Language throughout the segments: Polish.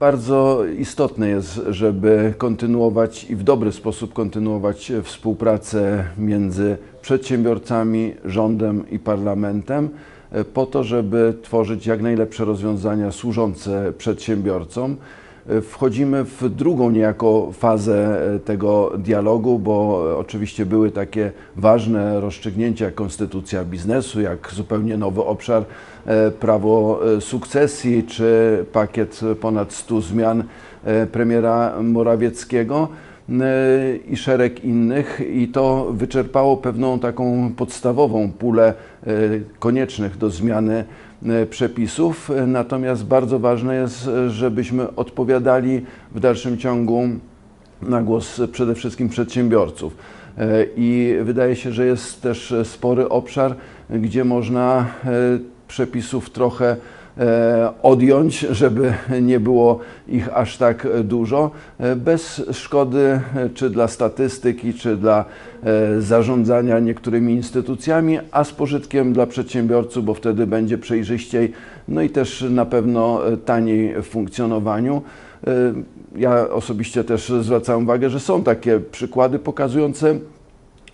Bardzo istotne jest, żeby kontynuować i w dobry sposób kontynuować współpracę między przedsiębiorcami, rządem i parlamentem, e, po to, żeby tworzyć jak najlepsze rozwiązania służące przedsiębiorcom. E, Wchodzimy w drugą niejako fazę e, tego dialogu, bo oczywiście były takie ważne rozstrzygnięcia jak konstytucja biznesu, jak zupełnie nowy obszar e, prawo e, sukcesji, czy pakiet ponad 100 zmian e, premiera Morawieckiego. e, i szereg innych i to wyczerpało pewną taką podstawową pulę e, koniecznych do zmiany e, przepisów. E, Natomiast bardzo ważne jest, e, żebyśmy odpowiadali w dalszym ciągu na głos przede wszystkim przedsiębiorców. E, I wydaje się, że jest też spory obszar, gdzie można e, przepisów trochę e, odjąć, żeby nie było ich aż tak dużo, e, bez szkody e, czy dla statystyki, czy dla e, zarządzania niektórymi instytucjami, a z pożytkiem dla przedsiębiorców, bo wtedy będzie przejrzyściej, no i też na pewno e, taniej w funkcjonowaniu. E, Ja osobiście też zwracam uwagę, że są takie przykłady pokazujące,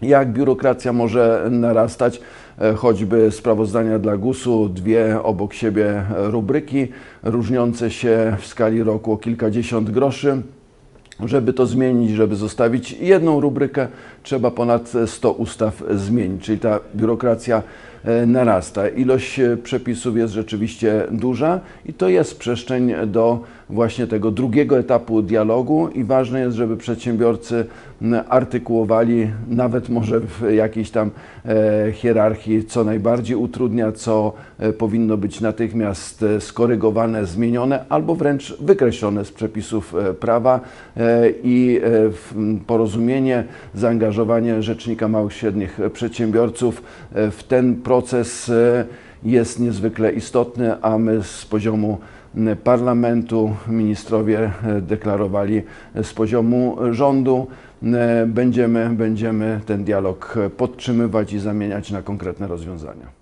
jak biurokracja może narastać, e, choćby sprawozdania dla GUS-u, dwie obok siebie rubryki, różniące się w skali roku o kilkadziesiąt groszy. Żeby to zmienić, żeby zostawić jedną rubrykę, trzeba ponad 100 ustaw zmienić, czyli ta biurokracja narasta. Ilość e, przepisów jest rzeczywiście duża i to jest przestrzeń do właśnie tego drugiego etapu dialogu i ważne jest, żeby przedsiębiorcy artykułowali nawet może w jakiejś tam e, hierarchii, co najbardziej utrudnia, co e, powinno być natychmiast e, skorygowane, zmienione albo wręcz wykreślone z przepisów e, prawa e, i e, porozumienie, zaangażowanie Rzecznika Małych i Średnich Przedsiębiorców e, w ten proces e, jest niezwykle istotny, a my z poziomu parlamentu ministrowie e, deklarowali e, z poziomu rządu będziemy, będziemy ten dialog podtrzymywać i zamieniać na konkretne rozwiązania.